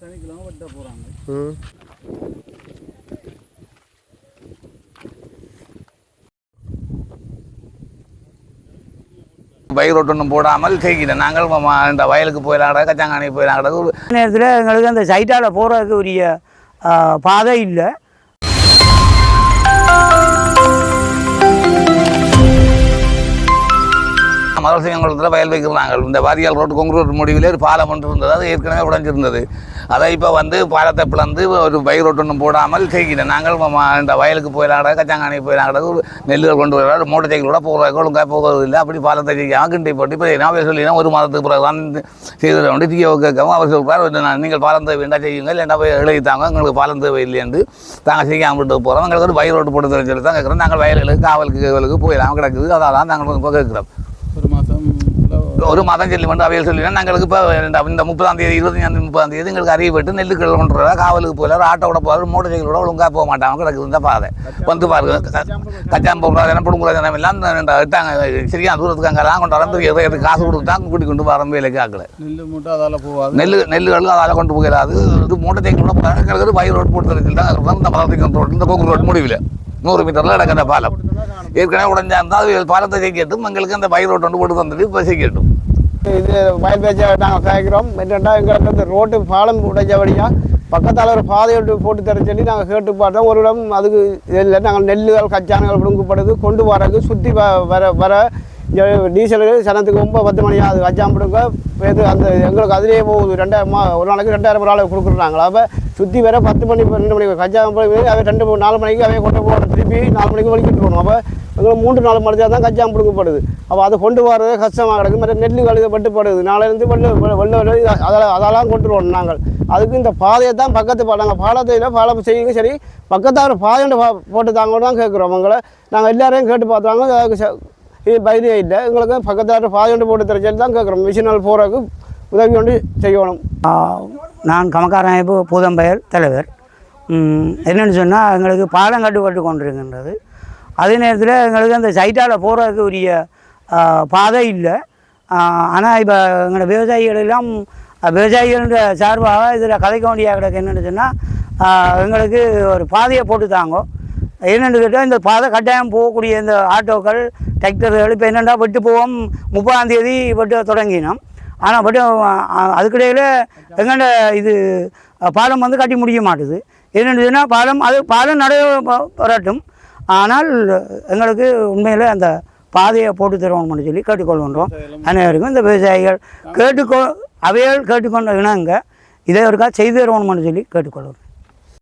சனிக்கிழமை வெட்ட போகிறாங்க பயிர் ஒட்டொன்றும் போடாமல் செய்கிறேன் நாங்கள் இந்த வயலுக்கு போயிடலாம் கச்சாங்காணி போயிடலாம் ஒரு நேரத்தில் எங்களுக்கு அந்த சைட்டால் போகிறதுக்கு உரிய பாதை இல்லை. மதரசிங்கங்குளத்தில் வயல் வைக்கிறாங்க. இந்த வாரியால் ரோடு கொங்குரோட் முடிவில் ஒரு பாலம் ஒன்று இருந்தது. அது ஏற்கனவே உடஞ்சிருந்தது. அதை இப்போ வந்து பாலத்தை பிளந்து ஒரு பயிர் ஒன்றும் போடாமல் செய்கிறேன் நாங்கள் இந்த வயலுக்கு போயிடலாம் கச்சாங்காணி போயிடலாம் ஒரு நெல்லுகள் கொண்டு வர மோட்டர் சைக்கிளோட போகிறதுக்கு ஒழுங்காக போகிறது இல்லை. அப்படி பாலத்தை செய்யாமல் கிண்டி போட்டு இப்போ நான் சொல்லினா ஒரு மாதத்துக்கு பிறகு தான் செய்து வேண்டி தீய கேட்கவும் அவர் சொல்கிறார் நீங்கள் பாலம் தேவை வேண்டாம் செய்யுங்க இல்லைன்னா போய் எழுதித்தாங்க எங்களுக்கு பாலம் தேவை இல்லையென்று தாங்கள் செய்யாமல் விட்டு போகிறோம் எங்களுக்கு ஒரு பயிர் ரோட்டு போட்டு சொல்லி தான் கேட்குறோம். நாங்கள் வயலுக்கு காவலுக்கு காவலுக்கு போயிடலாம் கிடக்குது. அதெல்லாம் நாங்கள் இப்போ கேட்குறோம். ஒரு மாதம் சொல்லி வந்து அவையில் சொல்லி நாங்களுக்கு இப்போ இந்த முப்பதாம் தேதி இருபத்தஞ்சாம் முப்பதாம் தேதி எங்களுக்கு அறிவிட்டு நெல்லுக்கள் கொண்டு காவலுக்கு போயில ஆட்டோட போகிற மோட்டர் சைக்கிளோட ஒழுங்காக போக மாட்டாங்க. கிடக்குது இந்த பாதை. வந்து பாருங்க. கச்சாம் போடுறது பிடுங்குற ஜனம் எல்லாம் இட்டாங்க சரியா தூரத்துக்கு அங்கெல்லாம் கொண்டு வர எதுக்கு காசு கொடுத்து தான் கூட்டி கொண்டு வர வேலைக்கு ஆக்கல. நெல் மூட்டை அதால் போகாது. நெல் நெல்லுகளும் அதால் கொண்டு போகிறாது இது மூட்டை சைக்கிளோட போகிறாங்க பயிர் ரோடு போட்டு தெரிஞ்சுட்டு இந்த பதத்துக்கு ரோடு இந்த கொங்கு ரோடு முடிவில் நூறு மீட்டரில் கிடக்கிற பாலம். ஏற்கனவே உடஞ்சா இருந்தால் அது பாலத்தை செய்யட்டும் எங்களுக்கு அந்த பயிர் ரோட்டு வந்து போட்டு தந்துட்டு இப்போ செய்யட்டும் இது வயல் பேச்சை நாங்கள் கேட்குறோம் என்னென்னா எங்களுக்கு அந்த ரோட்டு பாலம் உடைஞ்சபடியாக பக்கத்தால் ஒரு பாதை போட்டு தர சொல்லி நாங்கள் கேட்டு பார்த்தோம். ஒரு இடம் அதுக்கு இல்லை. நாங்கள் நெல்லுகள் கச்சானங்கள் பிடுங்கப்படுது கொண்டு போகிறதுக்கு சுற்றி வ வர வர இங்க டீசலு சனத்துக்கு ரொம்ப பத்து மணி ஆகுது. கச்சான் பிடுங்க அந்த எங்களுக்கு அதிலே போகுது. ரெண்டாயிரம் ஒரு நாளைக்கு ரெண்டாயிரம் ஒரு ஆள் கொடுக்குறாங்களா. அப்போ சுற்றி வேற பத்து மணி ரெண்டு மணிக்கு கச்சான் பிடுங்க அவை ரெண்டு மூணு நாலு மணிக்கு அவைய கொண்டு போகணும். திருப்பி நாலு மணிக்கு வலிக்கிட்டு போகணும். அப்போ எங்களுக்கு மூன்று நாலு மணி தான் கஞ்சாம் பிடுங்கப்படுது. அப்போ அதை கொண்டு வரது கஷ்டமாக கிடக்கு. மற்ற நெல் கழுத பட்டுப்படுது நாளையிலேருந்து வெள்ள வெள்ள வெள்ள அதெல்லாம் அதெல்லாம் கொண்டுருவோம் நாங்கள். அதுக்கு இந்த பாதையை தான் பக்கத்து பாடாங்க நாங்கள் பாலத்தையில் பாலம் செய்யுங்க சரி. பக்கத்தில் ஒரு போட்டு தாங்க தான் கேட்குறோம். உங்களை நாங்கள் எல்லாரையும் கேட்டு பார்த்தாங்க இது பயிரே இல்லை. எங்களுக்கு பக்கத்தில் ஒரு போட்டு தெரிஞ்சாலும் தான் கேட்குறோம். மிஷினால் போகிறதுக்கு உதவி கொண்டு செய்யணும். நான் கமக்கார அமைப்பு பூதம்பயல் தலைவர். என்னென்னு சொன்னால் எங்களுக்கு பாலம் கட்டுப்பட்டு கொண்டிருக்கின்றது. அதே நேரத்தில் எங்களுக்கு அந்த சைட்டால் போகிறதுக்கு உரிய பாதை இல்லை. ஆனால் இப்போ எங்களோட விவசாயிகள் எல்லாம் அஹ், விவசாயிகள சார்பாக இதில் கதைக்க வேண்டிய கிடக்கு. என்னென்னு சொன்னால் எங்களுக்கு ஒரு பாதையை போட்டு தாங்கோ. என்னென்னு கேட்டால் இந்த பாதை கட்டாயம் போகக்கூடிய இந்த ஆட்டோக்கள் டிராக்டர்கள் இப்போ என்னென்னா வெட்டு போவோம் முப்பதாம் தேதி வெட்ட தொடங்கினோம். ஆனால் பட் அதுக்கிடையில் எங்கள்ட இது பாலம் வந்து கட்டி முடிய மாட்டுது. என்னென்னு பாலம் அது பாலம் நடைய வரட்டும் ஆனால் எங்களுக்கு உண்மையில் அந்த பாதையை போட்டு தருவோம்னு சொல்லி கேட்டுக்கொள்கின்றோம். அனைவருக்கும் இந்த விவசாயிகள் கேட்டுக்கொ அவைகள் கேட்டுக்கொண்ட இணங்க இதை ஒருக்கா செய்து தருவோம்னு சொல்லி கேட்டுக்கொள்கிறோம்.